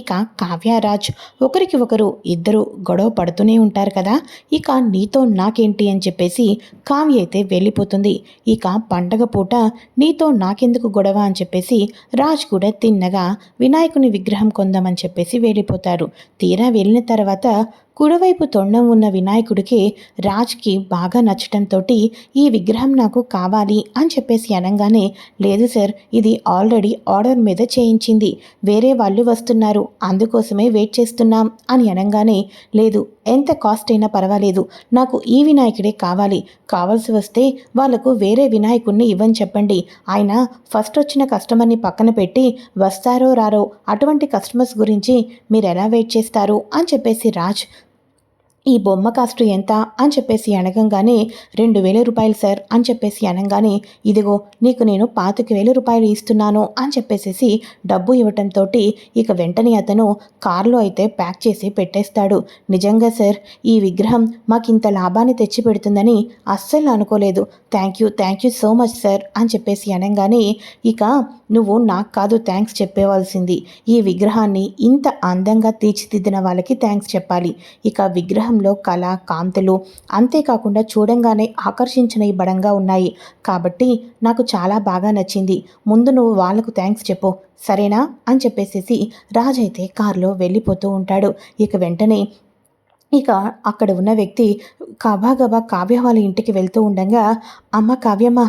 ఇక కావ్యరాజ్. ఒకరికి ఒకరు ఇద్దరు గొడవ పడుతూనే ఉంటారు కదా. ఇక నీతో నాకేంటి అని చెప్పేసి కావ్య అయితే వెళ్ళిపోతుంది. ఇక పండగ పూట నీతో నాకెందుకు గొడవ అని చెప్పేసి రాజ్ కూడా తిన్నగా వినాయకుని విగ్రహం కొందామని చెప్పేసి వెళ్ళిపోతారు. తీరా వెళ్ళిన తర్వాత కుడివైపు తొండం ఉన్న వినాయకుడికి రాజ్కి బాగా నచ్చటంతో ఈ విగ్రహం నాకు కావాలి అని చెప్పేసి అనగానే లేదు సార్ ఇది ఆల్రెడీ ఆర్డర్ మీద చేయించింది. వేరే వాళ్ళు వస్తున్నారు అందుకోసమే వెయిట్ చేస్తున్నాం అని అనగానే లేదు ఎంత కాస్ట్ అయినా పర్వాలేదు నాకు ఈ వినాయకుడే కావాలి. కావాల్సి వస్తే వాళ్ళకు వేరే వినాయకుడిని ఇవ్వని చెప్పండి. ఆయన ఫస్ట్ వచ్చిన కస్టమర్ని పక్కన పెట్టి వస్తారో రారో అటువంటి కస్టమర్స్ గురించి మీరు ఎలా వెయిట్ చేస్తారు? అని చెప్పేసి రాజ్ ఈ బొమ్మ కాస్ట్ ఎంత అని చెప్పేసి అనగంగానే రెండు వేల రూపాయలు సార్ అని చెప్పేసి అనగానే ఇదిగో నీకు నేను పాతిక వేల రూపాయలు ఇస్తున్నాను అని చెప్పేసి డబ్బు ఇవ్వటంతో ఇక వెంటనే అతను కారులో అయితే ప్యాక్ చేసి పెట్టేస్తాడు. నిజంగా సార్ ఈ విగ్రహం మాకు ఇంత లాభాన్ని తెచ్చి పెడుతుందని అస్సలు అనుకోలేదు. Thank you thank you so much sir అని చెప్పేసి అనగానే ఇక నువ్వు నాకు కాదు థ్యాంక్స్ చెప్పేవాల్సింది. ఈ విగ్రహాన్ని ఇంత అందంగా తీర్చిదిద్దిన వాళ్ళకి థ్యాంక్స్ చెప్పాలి. ఇక విగ్రహంలో కళ కాంతులు అంతేకాకుండా చూడంగానే ఆకర్షించిన ఈ బడంగా ఉన్నాయి. కాబట్టి నాకు చాలా బాగా నచ్చింది. ముందు నువ్వు వాళ్ళకు థ్యాంక్స్ చెప్పు. సరేనా? అని చెప్పేసేసి రాజైతే కారులో వెళ్ళిపోతూ ఉంటాడు. ఇక వెంటనే ఇక అక్కడ ఉన్న వ్యక్తి గబా కావ్య వాళ్ళ ఇంటికి వెళ్తూ ఉండగా అమ్మ కావ్యమ్మ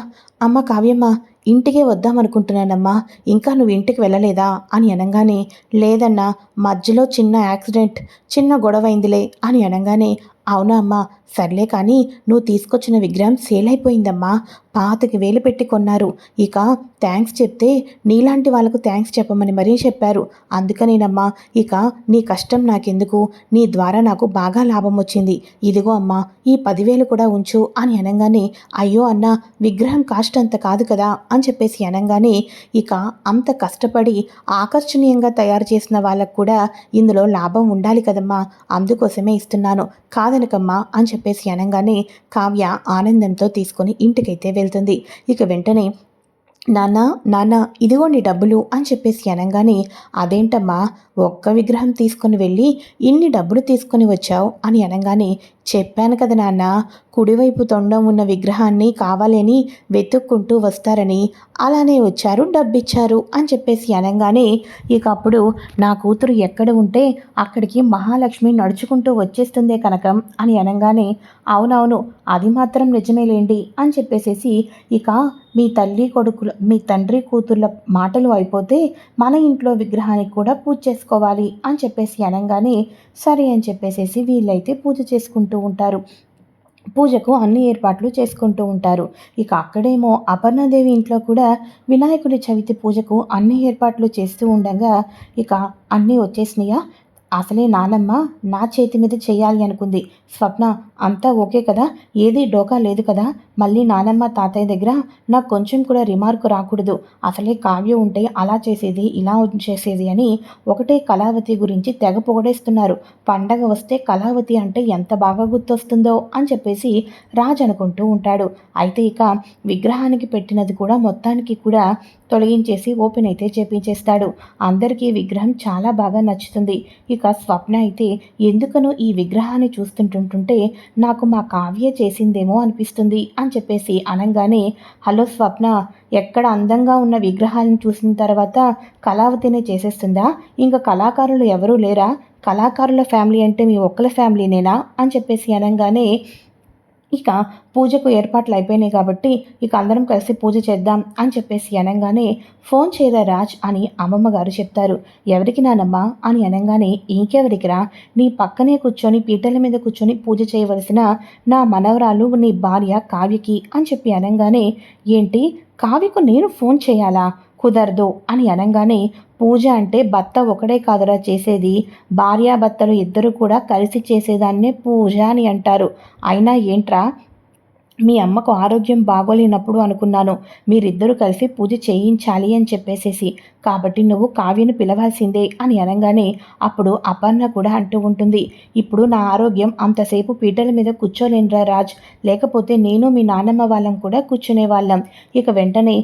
అమ్మ కావ్యమ్మ ఇంటికే వద్దామనుకుంటున్నానమ్మా ఇంకా నువ్వు ఇంటికి వెళ్ళలేదా? అని అనగానే లేదన్నా మధ్యలో చిన్న యాక్సిడెంట్ చిన్న గొడవ అయిందిలే అని అనగానే అవునా అమ్మా? సర్లే కానీ నువ్వు తీసుకొచ్చిన విగ్రహం సేల్ అయిపోయిందమ్మా. పాతకి వేలు పెట్టి కొన్నారు. ఇక థ్యాంక్స్ చెప్తే నీలాంటి వాళ్ళకు థ్యాంక్స్ చెప్పమని మరీ చెప్పారు. అందుకనేనమ్మా ఇక నీ కష్టం నాకెందుకు? నీ ద్వారా నాకు బాగా లాభం వచ్చింది. ఇదిగో అమ్మా ఈ పదివేలు కూడా ఉంచు అని అనగానే అయ్యో అన్న విగ్రహం కాస్ట్ అంత కాదు కదా అని చెప్పేసి అనగానే ఇక అంత కష్టపడి ఆకర్షణీయంగా తయారు చేసిన వాళ్ళకు కూడా ఇందులో లాభం ఉండాలి కదమ్మా. అందుకోసమే ఇస్తున్నాను. కాదు కాదనకమ్మా అని చెప్పేసి అనగానే కావ్య ఆనందంతో తీసుకొని ఇంటికైతే వెళ్తుంది. ఇక వెంటనే నాన్న నాన్న ఇదిగోండి డబ్బులు అని చెప్పేసి అనగానే అదేంటమ్మా ఒక్క విగ్రహం తీసుకొని వెళ్ళి ఇన్ని డబ్బులు తీసుకొని వచ్చావు అని అనగానే చెప్పాను కదా నాన్న కుడివైపు తొండం ఉన్న విగ్రహాన్ని కావాలని వెతుక్కుంటూ వస్తారని. అలానే వచ్చారు డబ్బిచ్చారు అని చెప్పేసి అనగానే ఇక అప్పుడు నా కూతురు ఎక్కడ ఉంటే అక్కడికి మహాలక్ష్మి నడుచుకుంటూ వచ్చేస్తుందే కనకం అని అనగానే అవునవును అది మాత్రం నిజమేలేండి అని చెప్పేసేసి ఇక మీ తల్లి కొడుకుల మీ తండ్రి కూతుర్ల మాటలు అయిపోతే మన ఇంట్లో విగ్రహానికి కూడా పూజ చేసుకోవాలి అని చెప్పేసి అనగానే సరే అని చెప్పేసేసి వీళ్ళైతే పూజ చేసుకుంటూ ఉంటారు. పూజకు అన్ని ఏర్పాట్లు చేసుకుంటూ ఉంటారు. ఇక అక్కడేమో అపర్ణాదేవి ఇంట్లో కూడా వినాయకుడి చవితి పూజకు అన్ని ఏర్పాట్లు చేస్తూ ఉండగా ఇక అన్నీ వచ్చేసినాయా? అసలే నానమ్మ నా చేతి మీద చేయాలి అనుకుంది. స్వప్న అంతా ఓకే కదా? ఏది డోకా లేదు కదా? మళ్ళీ నానమ్మ తాతయ్య దగ్గర నాకు కొంచెం కూడా రిమార్క్ రాకూడదు. అసలే కావ్యం ఉంటే అలా చేసేది ఇలా చేసేది అని ఒకటే కళావతి గురించి తెగ పొగడేస్తున్నారు. పండగ వస్తే కళావతి అంటే ఎంత బాగా గుర్తొస్తుందో అని చెప్పేసి రాజ్ అనుకుంటూ ఉంటాడు. అయితే ఇక విగ్రహానికి పెట్టినది కూడా మొత్తానికి కూడా తొలగించేసి ఓపెన్ అయితే చేపించేస్తాడు. అందరికీ విగ్రహం చాలా బాగా నచ్చుతుంది. ఇక స్వప్న అయితే ఎందుకనో ఈ విగ్రహాన్ని చూస్తుంటుంటుంటే నాకు మా కావ్య చేసిందేమో అనిపిస్తుంది అని అని చెప్పేసి అనగానే హలో స్వప్న ఎక్కడ అందంగా ఉన్న విగ్రహాలను చూసిన తర్వాత కళావతినే చేసేస్తుందా? ఇంకా కళాకారులు ఎవరూ లేరా? కళాకారుల ఫ్యామిలీ అంటే మీ ఒక్కల ఫ్యామిలీనేనా? అని చెప్పేసి అనగానే ఇక పూజకు ఏర్పాట్లు అయిపోయినాయి కాబట్టి ఇక అందరం కలిసి పూజ చేద్దాం అని చెప్పేసి అనగానే ఫోన్ చేయరా రాజ్ అని అమ్మమ్మ గారు చెప్తారు. ఎవరికి నానమ్మా? అని అనగానే ఇంకెవరికిరా నీ పక్కనే కూర్చొని పీటల మీద కూర్చొని పూజ చేయవలసిన నా మనవరాలు నీ భార్య కావ్యకి అని చెప్పి అనగానే ఏంటి? కావ్యకు నేను ఫోన్ చేయాలా? కుదరదు అని అనగానే పూజ అంటే భర్త ఒకడే కాదురా చేసేది. భార్యాభర్తలు ఇద్దరు కూడా కలిసి చేసేదాన్నే పూజ అని అంటారు. అయినా ఏంట్రా? మీ అమ్మకు ఆరోగ్యం బాగోలేనప్పుడు అనుకున్నాను. మీరిద్దరూ కలిసి పూజ చేయించాలి అని చెప్పేసేసి. కాబట్టి నువ్వు కావ్యను పిలవాల్సిందే అని అనగానే అప్పుడు అపర్ణ కూడా అంటూ ఉంటుంది. ఇప్పుడు నా ఆరోగ్యం అంతసేపు పీటల మీద కూర్చోలేనురా రాజ్. లేకపోతే నేను మీ నాన్నమ్మ వాళ్ళం కూడా కూర్చునే వాళ్ళం ఇక వెంటనే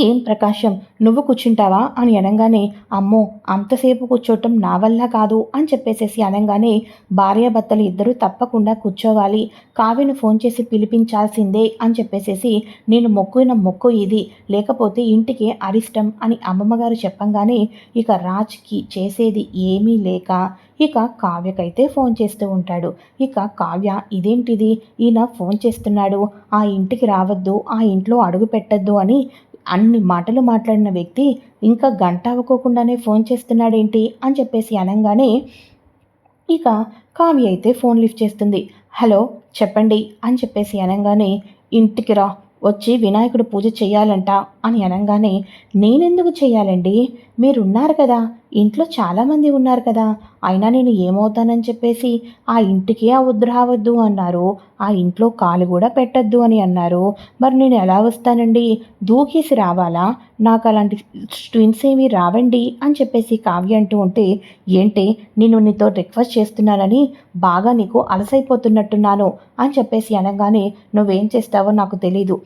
ఏం ప్రకాశం? నువ్వు కూర్చుంటావా? అని అనగానే అమ్మో అంతసేపు కూర్చోటం నా వల్ల కాదు అని చెప్పేసేసి అనగానే భార్యాభర్తలు ఇద్దరూ తప్పకుండా కూర్చోవాలి. కావ్యను ఫోన్ చేసి పిలిపించాల్సిందే అని చెప్పేసేసి నేను మొక్కున మొక్కు ఇది. లేకపోతే ఇంటికి అరిష్టం అని అమ్మమ్మగారు చెప్పంగానే ఇక రాజ్కి చేసేది ఏమీ లేక ఇక కావ్యకైతే ఫోన్ చేస్తూ ఉంటాడు. ఇక కావ్య ఇదేంటిది? ఈయన ఫోన్ చేస్తున్నాడు. ఆ ఇంటికి రావద్దు ఆ ఇంట్లో అడుగు పెట్టద్దు అని అన్ని మాటలు మాట్లాడిన వ్యక్తి ఇంకా గంట అవ్వకోకుండానే ఫోన్ చేస్తున్నాడేంటి అని చెప్పేసి అనగానే ఇక కావ్య అయితే ఫోన్ లిఫ్ట్ చేస్తుంది. హలో చెప్పండి అని చెప్పేసి అనగానే ఇంటికి రా వచ్చి వినాయకుడు పూజ చేయాలంట అని అనగానే నేనెందుకు చేయాలండి? మీరున్నారు కదా. ఇంట్లో చాలామంది ఉన్నారు కదా. అయినా నేను ఏమవుతానని చెప్పేసి ఆ ఇంటికి ఆ రావద్దు అన్నారు. ఆ ఇంట్లో కాలు కూడా పెట్టద్దు అని అన్నారు. మరి నేను ఎలా వస్తానండి? దూకేసి రావాలా? నాకు అలాంటి ట్విన్స్ ఏమి రావండి అని చెప్పేసి కావ్య అంటూ ఉంటే ఏంటి నేను నీతో రిక్వెస్ట్ చేస్తున్నానని బాగా నీకు అలసైపోతున్నట్టున్నాను అని చెప్పేసి అనగానే నువ్వేం చేస్తావో నాకు తెలీదు.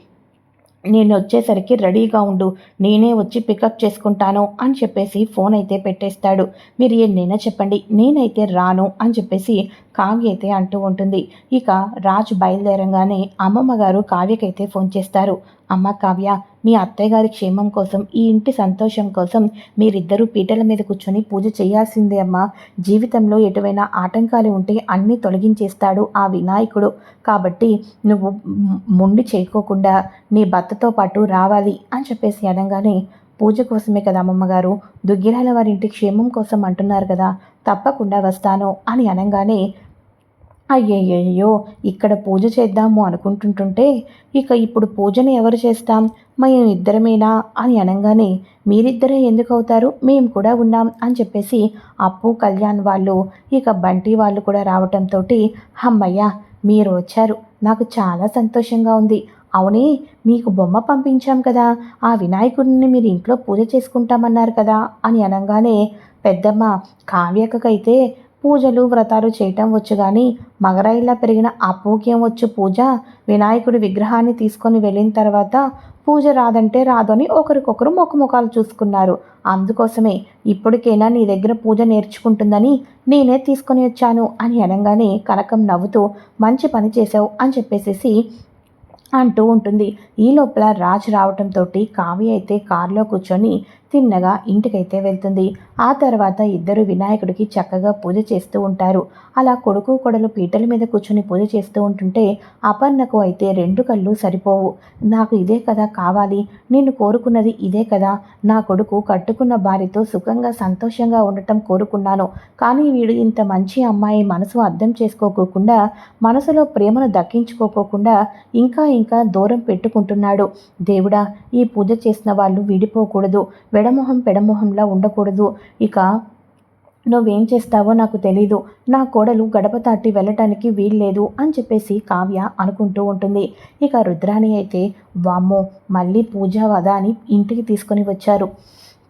నేను వచ్చేసరికి రెడీగా ఉండు నేనే వచ్చి పికప్ చేసుకుంటాను అని చెప్పేసి ఫోన్ అయితే పెట్టేస్తాడు. మీరు ఎన్నైనా చెప్పండి నేనైతే రాను అని చెప్పేసి కావ్య అయితే అంటూ ఉంటుంది. ఇక రాజు బయలుదేరంగానే అమ్మమ్మ గారు కావ్యకైతే ఫోన్ చేస్తారు. అమ్మ కావ్య మీ అత్తయ్య గారి క్షేమం కోసం ఈ ఇంటి సంతోషం కోసం మీరిద్దరూ పీటల మీద కూర్చొని పూజ చేయాల్సిందే అమ్మా. జీవితంలో ఎటువైనా ఆటంకాలు ఉంటే అన్నీ తొలగించేస్తాడు ఆ వినాయకుడు. కాబట్టి నువ్వు ముండి చేయకోకుండా నీ భర్తతో పాటు రావాలి అని చెప్పేసి అనగానే పూజ కోసమే కదా అమ్మమ్మగారు? దుగ్గిరాల వారి ఇంటి క్షేమం కోసం అంటున్నారు కదా. తప్పకుండా వస్తాను అని అనగానే అయ్యయ్యయ్యో ఇక్కడ పూజ చేద్దాము అనుకుంటుంటుంటే ఇక ఇప్పుడు పూజను ఎవరు చేస్తాం? మేము ఇద్దరమేనా? అని అనగానే మీరిద్దరే ఎందుకు అవుతారు మేము కూడా ఉన్నాం అని చెప్పేసి అప్పు కళ్యాణ్ వాళ్ళు ఇక బంటి వాళ్ళు కూడా రావటంతో అమ్మయ్య మీరు వచ్చారు. నాకు చాలా సంతోషంగా ఉంది. అవునే మీకు బొమ్మ పంపించాం కదా. ఆ వినాయకుడిని మీరు ఇంట్లో పూజ చేసుకుంటామన్నారు కదా అని అనగానే పెద్దమ్మ కావ్యకకైతే పూజలు వ్రతాలు చేయటం వచ్చు కానీ మగరాయిలా పెరిగిన అపూక్యం వచ్చు పూజ. వినాయకుడి విగ్రహాన్ని తీసుకొని వెళ్ళిన తర్వాత పూజ రాదంటే రాదని ఒకరికొకరు ముఖముఖాలు చూసుకున్నారు. అందుకోసమే ఇప్పటికైనా నీ దగ్గర పూజ నేర్చుకుంటుందని నేనే తీసుకొని వచ్చాను అని అనగానే కనకం నవ్వుతూ మంచి పని చేసావు అని చెప్పేసేసి అంటూ ఉంటుంది. ఈ లోపల రాజు రావటంతో కావ్య అయితే కారులో కూర్చొని తిన్నగా ఇంటికైతే వెళ్తుంది. ఆ తర్వాత ఇద్దరు వినాయకుడికి చక్కగా పూజ చేస్తూ ఉంటారు. అలా కొడుకు కొడలు పీటల మీద కూర్చొని పూజ చేస్తూ ఉంటుంటే అపర్ణకు అయితే రెండు కళ్ళు సరిపోవు. నాకు ఇదే కదా కావాలి. నేను కోరుకున్నది ఇదే కదా. నా కొడుకు కట్టుకున్న భార్యతో సుఖంగా సంతోషంగా ఉండటం కోరుకున్నాను. కానీ వీడు ఇంత మంచి అమ్మాయి మనసు అర్థం చేసుకోకోకుండా మనసులో ప్రేమను దక్కించుకోకోకుండా ఇంకా ఇంకా దూరం పెట్టుకుంటున్నాడు. దేవుడా ఈ పూజ చేసిన వాళ్ళు విడిపోకూడదు. ఎడమొహం పెడమొహంలా ఉండకూడదు. ఇక నువ్వేం చేస్తావో నాకు తెలీదు. నా కోడలు గడప దాటి వెళ్ళటానికి వీల్లేదు అని చెప్పేసి కావ్య అనుకుంటూ ఉంటుంది. ఇక రుద్రాణి అయితే వామ్మో మళ్ళీ పూజ వద అని ఇంటికి తీసుకొని వచ్చారు.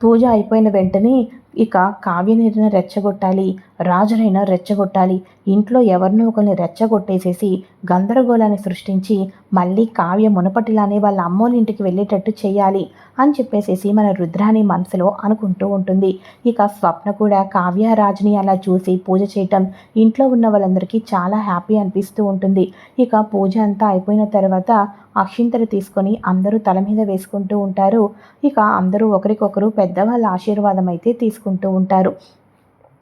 పూజ అయిపోయిన వెంటనే ఇక కావ్యనైనా రెచ్చగొట్టాలి రాజునైనా రెచ్చగొట్టాలి. ఇంట్లో ఎవరినో ఒకరిని రెచ్చగొట్టేసేసి గందరగోళాన్ని సృష్టించి మళ్ళీ కావ్య మునపటిలానే వాళ్ళ అమ్మోళ్ళ ఇంటికి వెళ్ళేటట్టు చేయాలి అని చెప్పేసేసి మన రుద్రాని మనసులో అనుకుంటూ ఉంటుంది. ఇక స్వప్న కూడా కావ్య రాజుని అలా చూసి పూజ చేయటం ఇంట్లో ఉన్న వాళ్ళందరికీ చాలా హ్యాపీ అనిపిస్తూ ఉంటుంది. ఇక పూజ అంతా అయిపోయిన తర్వాత అక్షింతలు తీసుకొని అందరూ తల మీద వేసుకుంటూ ఉంటారు. ఇక అందరూ ఒకరికొకరు పెద్దవాళ్ళ ఆశీర్వాదం అయితే తీసుకుంటూ ఉంటారు.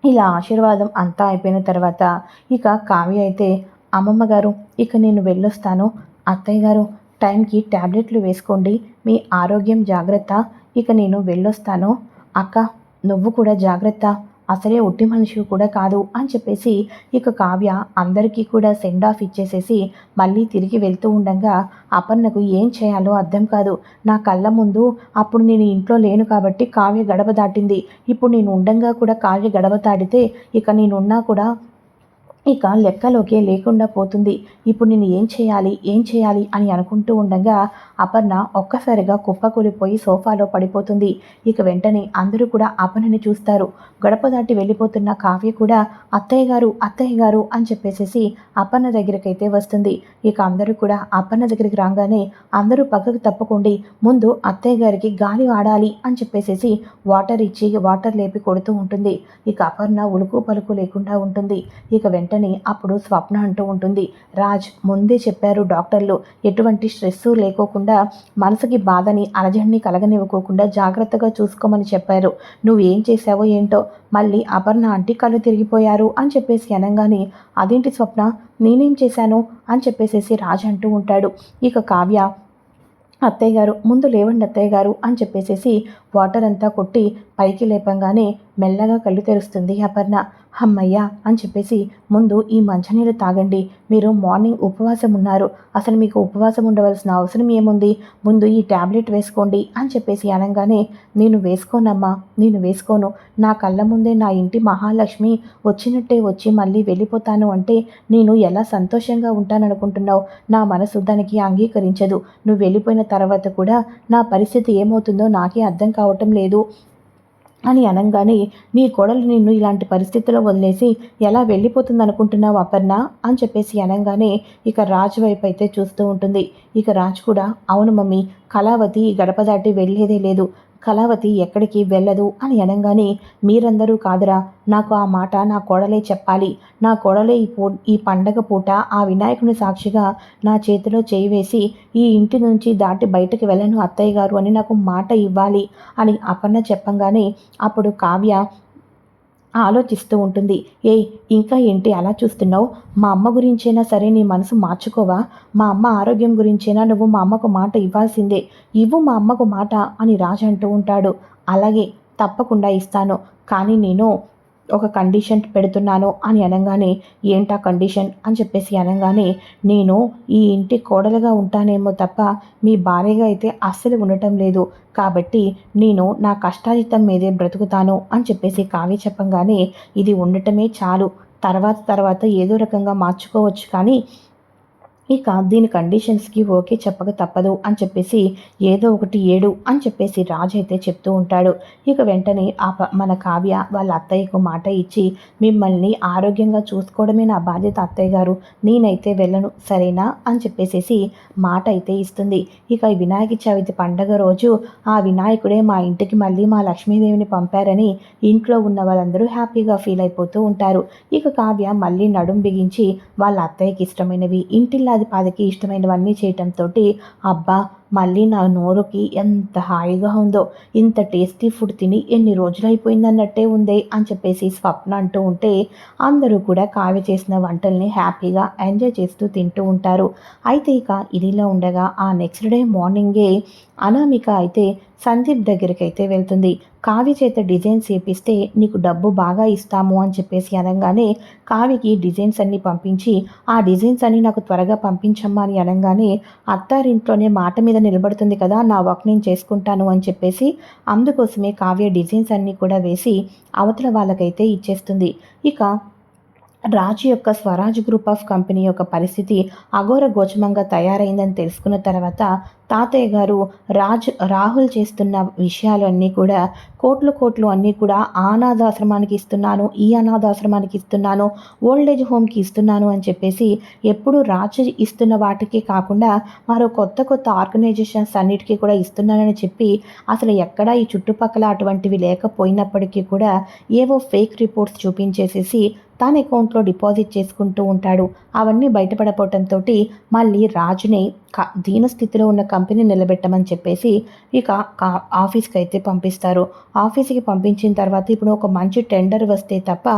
ఇలా ఆశీర్వాదం అంతా అయిపోయిన తర్వాత ఇక కావ్య అయితే అమ్మమ్మ గారు ఇక నేను వెళ్ళొస్తాను. అత్తయ్య గారు టైంకి ట్యాబ్లెట్లు వేసుకోండి. మీ ఆరోగ్యం జాగ్రత్త. ఇక నేను వెళ్ళొస్తాను. అక్క నువ్వు కూడా జాగ్రత్త. అసలే ఒట్టి మనిషి కూడా కాదు అని చెప్పేసి ఇక కావ్య అందరికీ కూడా సెండ్ ఆఫ్ ఇచ్చేసేసి మళ్ళీ తిరిగి వెళ్తూ ఉండగా అపర్ణకు ఏం చేయాలో అర్థం కాదు. నా కళ్ళ ముందు అప్పుడు నేను ఇంట్లో లేను కాబట్టి కావ్య గడప దాటింది. ఇప్పుడు నేను ఉండంగా కూడా కావ్య గడప దాటితే ఇక నేనున్నా కూడా ఇక లెక్కలోకే లేకుండా పోతుంది. ఇప్పుడు నేను ఏం చేయాలి ఏం చేయాలి అని అనుకుంటూ ఉండగా అపర్ణ ఒక్కసారిగా కుప్పకూలిపోయి సోఫాలో పడిపోతుంది. ఇక వెంటనే అందరూ కూడా అపర్ణని చూస్తారు. గడప దాటి వెళ్ళిపోతున్న కావ్య కూడా అత్తయ్య గారు అత్తయ్య గారు అని చెప్పేసేసి అపర్ణ దగ్గరికైతే వస్తుంది. ఇక అందరూ కూడా అపర్ణ దగ్గరికి రాగానే అందరూ పక్కకు తప్పకుండా ముందు అత్తయ్య గారికి గాలి ఆడాలి అని చెప్పేసేసి వాటర్ ఇచ్చి వాటర్ లేపి కొడుతూ ఉంటుంది. ఇక అపర్ణ ఉలుకు పలుకు లేకుండా ఉంటుంది. ఇక వెంట వెంటనే అప్పుడు స్వప్న అంటూ ఉంటుంది. రాజ్ ముందే చెప్పారు డాక్టర్లు ఎటువంటి స్ట్రెస్ లేకోకుండా మనసుకి బాధని అలజడిని కలగనివ్వకోకుండా జాగ్రత్తగా చూసుకోమని చెప్పారు. నువ్వేం ఏం చేసావో ఏంటో మళ్ళీ అపర్ణ ఆంటీ కళ్ళు తిరిగిపోయారు అని చెప్పేసి అనగానే అదేంటి స్వప్న? నేనేం చేశాను? అని చెప్పేసేసి రాజ్ అంటూ ఉంటాడు. ఇక కావ్య అత్తయ్య గారు ముందు లేవండి అత్తయ్య గారు అని చెప్పేసేసి వాటర్ అంతా కొట్టి పైకి లేపంగానే మెల్లగా కళ్ళు తెరుస్తుంది అపర్ణ. హమ్మయ్యా అని చెప్పేసి ముందు ఈ మంచినీళ్ళు తాగండి. మీరు మార్నింగ్ ఉపవాసం ఉన్నారు. అసలు మీకు ఉపవాసం ఉండవలసిన అవసరం ఏముంది? ముందు ఈ ట్యాబ్లెట్ వేసుకోండి అని చెప్పేసి అనగానే నేను వేసుకోనమ్మా నేను వేసుకోను. నా కళ్ళ ముందే నా ఇంటి మహాలక్ష్మి వచ్చినట్టే వచ్చి మళ్ళీ వెళ్ళిపోతాను అంటే నేను ఎలా సంతోషంగా ఉంటాననుకుంటున్నావు? నా మనసు దానికి అంగీకరించదు. నువ్వు వెళ్ళిపోయిన తర్వాత కూడా నా పరిస్థితి ఏమవుతుందో నాకే అర్థం కావటం లేదు. అని అనగానే నీ కోడలు నిన్ను ఇలాంటి పరిస్థితిలో వదిలేసి ఎలా వెళ్ళిపోతుంది అనుకుంటున్నావు అపర్ణ? అని చెప్పేసి అనగానే ఇక రాజు వైపు అయితే చూస్తూ ఉంటుంది. ఇక రాజు కూడా అవును మమ్మీ కళావతి గడప దాటి వెళ్ళేదే లేదు. కళావతి ఎక్కడికి వెళ్ళదు అని అనగానే మీరందరూ కాదురా నాకు ఆ మాట నా కోడలే చెప్పాలి. నా కోడలే ఈ పూ ఈ పండగ పూట ఆ వినాయకుని సాక్షిగా నా చేతిలో చేయి వేసి ఈ ఇంటి నుంచి దాటి బయటకు వెళ్ళను అత్తయ్య గారు అని నాకు మాట ఇవ్వాలి అని అపర్ణ చెప్పంగానే అప్పుడు కావ్య ఆలోచిస్తూ ఉంటుంది. ఏయ్ ఇంకా ఏంటి అలా చూస్తున్నావు? మా అమ్మ గురించైనా సరే నీ మనసు మార్చుకోవా? మా అమ్మ ఆరోగ్యం గురించైనా నువ్వు మా అమ్మకు మాట ఇవ్వాల్సిందే. ఇవ్వు మా అమ్మకు మాట అని రాజు అంటూ ఉంటాడు. అలాగే తప్పకుండా ఇస్తాను. కానీ నేను ఒక కండిషన్ పెడుతున్నాను అని అనగానే ఏంటా కండిషన్ అని చెప్పేసి అనగానే నేను ఈ ఇంటి కోడలుగా ఉంటానేమో తప్ప మీ భార్యగా అయితే అస్సలు ఉండటం లేదు. కాబట్టి నేను నా కష్టాజితం మీదే బ్రతుకుతాను అని చెప్పేసి కావ్య చెప్పంగానే ఇది ఉండటమే చాలు. తర్వాత తర్వాత ఏదో రకంగా మార్చుకోవచ్చు కానీ ఇక దీని కండిషన్స్కి ఓకే చెప్పక తప్పదు అని చెప్పేసి ఏదో ఒకటి ఏడు అని చెప్పేసి రాజు అయితే చెప్తూ ఉంటాడు. ఇక వెంటనే ఆ మన కావ్య వాళ్ళ అత్తయ్యకు మాట ఇచ్చి మిమ్మల్ని ఆరోగ్యంగా చూసుకోవడమే నా బాధ్యత అత్తయ్య గారు. నేనైతే వెళ్ళను. సరేనా? అని చెప్పేసేసి మాట అయితే ఇస్తుంది. ఇక వినాయక చవితి పండగ రోజు ఆ వినాయకుడే మా ఇంటికి మళ్ళీ మా లక్ష్మీదేవిని పంపారని ఇంట్లో ఉన్న వాళ్ళందరూ హ్యాపీగా ఫీల్ అయిపోతూ ఉంటారు. ఇక కావ్య మళ్ళీ నడుం బిగించి వాళ్ళ అత్తయ్యకి ఇష్టమైనవి ఇంటిల్లా అది పాదకి ఇష్టమైనవన్నీ చేయటంతో అబ్బా మళ్ళీ నా నోరుకి ఎంత హాయిగా ఉందో ఇంత టేస్టీ ఫుడ్ తిని ఎన్ని రోజులు అయిపోయిందన్నట్టే ఉంది అని చెప్పేసి స్వప్న అంటూ ఉంటే అందరూ కూడా కావ్య చేసిన వంటల్ని హ్యాపీగా ఎంజాయ్ చేస్తూ తింటూ ఉంటారు. అయితే ఇక ఇదిలా ఉండగా ఆ నెక్స్ట్ డే మార్నింగే అనామిక అయితే సందీప్ దగ్గరికి అయితే వెళ్తుంది. కావ్య చేత డిజైన్స్ చేపిస్తే నీకు డబ్బు బాగా ఇస్తాము అని చెప్పేసి అనగానే కావ్యకి డిజైన్స్ అన్నీ పంపించి ఆ డిజైన్స్ అన్నీ నాకు త్వరగా పంపించమ్మా అని అనగానే అత్తారింట్లోనే మాట మీద నిలబడుతుంది కదా నా వర్క్ నేను చేసుకుంటాను అని చెప్పేసి అందుకోసమే కావ్య డిజైన్స్ అన్నీ కూడా వేసి అవతల వాళ్ళకైతే ఇచ్చేస్తుంది. ఇక రాజు యొక్క స్వరాజ్ గ్రూప్ ఆఫ్ కంపెనీ యొక్క పరిస్థితి అఘోర గోచమంగా తయారైందని తెలుసుకున్న తర్వాత తాతయ్య గారు రాజ్ రాహుల్ చేస్తున్న విషయాలన్నీ కూడా కోట్లు కోట్లు అన్నీ కూడా ఆ అనాథాశ్రమానికి ఇస్తున్నాను ఈ అనాథాశ్రమానికి ఇస్తున్నాను ఓల్డేజ్ హోమ్కి ఇస్తున్నాను అని చెప్పేసి ఎప్పుడు రాజు ఇస్తున్న వాటికి కాకుండా మరో కొత్త కొత్త ఆర్గనైజేషన్స్ అన్నిటికీ కూడా ఇస్తున్నానని చెప్పి అసలు ఎక్కడా ఈ చుట్టుపక్కల అటువంటివి లేకపోయినప్పటికీ కూడా ఏవో ఫేక్ రిపోర్ట్స్ చూపించేసేసి తన అకౌంట్లో డిపాజిట్ చేసుకుంటూ ఉంటాడు. అవన్నీ బయటపడపోవటంతో మళ్ళీ రాజుని దీనస్థితిలో ఉన్న కంపెనీ నిలబెట్టమని చెప్పేసి ఇక ఆఫీస్కి అయితే పంపిస్తారు. ఆఫీస్కి పంపించిన తర్వాత ఇప్పుడు ఒక మంచి టెండర్ వస్తే తప్ప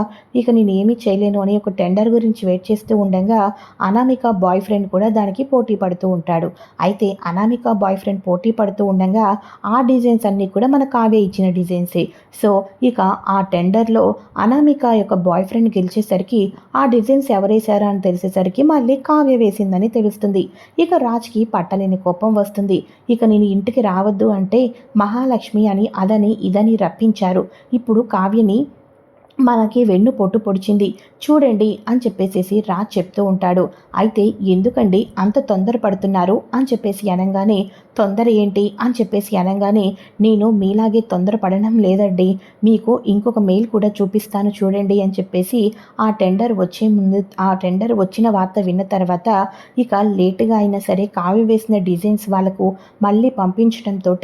ఇక నేను ఏమీ చేయలేను అని ఒక టెండర్ గురించి వెయిట్ చేస్తూ ఉండగా అనామిక బాయ్ ఫ్రెండ్ కూడా దానికి పోటీ పడుతూ ఉంటాడు. అయితే అనామిక బాయ్ ఫ్రెండ్ పోటీ పడుతూ ఉండగా ఆ డిజైన్స్ అన్నీ కూడా మన కావ్య ఇచ్చిన డిజైన్సే. సో ఇక ఆ టెండర్లో అనామిక యొక్క బాయ్ ఫ్రెండ్ గెలిచేసరికి ఆ డిజైన్స్ ఎవరేశారా అని తెలిసేసరికి మళ్ళీ కావ్య వేసిందని తెలుస్తుంది. ఇక రాజ్కి పట్టలేని కోపం వస్తుంది. ఇక నేను ఇంటికి రావద్దు అంటే మహాలక్ష్మి అని అదని ఇదని రప్పించారు. ఇప్పుడు కావ్యని మనకి వెన్ను పొట్టు పొడిచింది. చూడండి అని చెప్పేసేసి రాజ్ చెప్తూ ఉంటాడు. అయితే ఎందుకండి అంత తొందరపడుతున్నారు? అని చెప్పేసి అనగానే తొందర ఏంటి? అని చెప్పేసి అనగానే నేను మీలాగే తొందరపడడం లేదండి. మీకు ఇంకొక మెయిల్ కూడా చూపిస్తాను చూడండి అని చెప్పేసి ఆ టెండర్ వచ్చే ముందు ఆ టెండర్ వచ్చిన వార్త విన్న తర్వాత ఇక లేటుగా అయినా సరే కావి వేసిన డిజైన్స్ వాళ్ళకు మళ్ళీ పంపించడంతో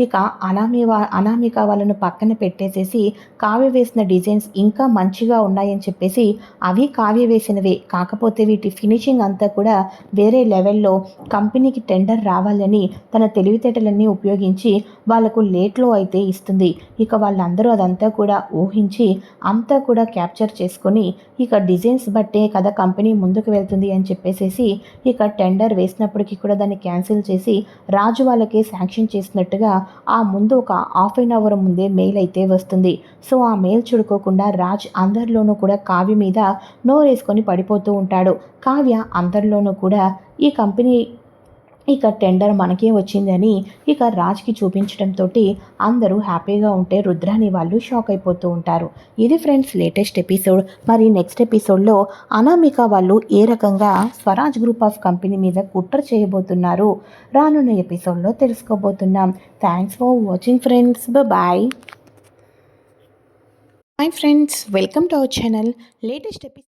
ఇక అనామి అనామిక వాళ్ళను పక్కన పెట్టేసేసి కావి వేసిన డిజైన్స్ ఇంకా మంచిగా ఉన్నాయని చెప్పేసి అవి కావ్య వేసినవే. కాకపోతే వీటి ఫినిషింగ్ అంతా కూడా వేరే లెవెల్లో కంపెనీకి టెండర్ రావాలని తన తెలివితేటలన్నీ ఉపయోగించి వాళ్ళకు లేట్లో అయితే ఇస్తుంది. ఇక వాళ్ళందరూ అదంతా కూడా ఊహించి అంతా కూడా క్యాప్చర్ చేసుకొని ఇక డిజైన్స్ బట్టే కదా కంపెనీ ముందుకు వెళ్తుంది అని చెప్పేసేసి ఇక టెండర్ వేసినప్పటికీ కూడా దాన్ని క్యాన్సిల్ చేసి రాజు వాళ్ళకే శాంక్షన్ చేసినట్టుగా ఆ ముందు ఒక హాఫ్ అన్ అవర్ ముందే మెయిల్ అయితే వస్తుంది. సో ఆ మెయిల్ చుడుకోకుండా రాజ్ అందరిలోనూ కూడా కావ్య మీద నోరేసుకొని పడిపోతూ ఉంటాడు. కావ్య అందరిలోనూ కూడా ఈ కంపెనీ ఇక టెండర్ మనకే వచ్చిందని ఇక రాజ్కి చూపించడంతో అందరూ హ్యాపీగా ఉంటే రుద్రాని వాళ్ళు షాక్ అయిపోతూ ఉంటారు. ఇది ఫ్రెండ్స్ లేటెస్ట్ ఎపిసోడ్. మరి నెక్స్ట్ ఎపిసోడ్లో అనామిక వాళ్ళు ఏ రకంగా స్వరాజ్ గ్రూప్ ఆఫ్ కంపెనీ మీద కుట్ర చేయబోతున్నారు రానున్న ఎపిసోడ్లో తెలుసుకోబోతున్నాం. Thanks for watching friends. Bye Hi friends, welcome to our channel. Latest episode.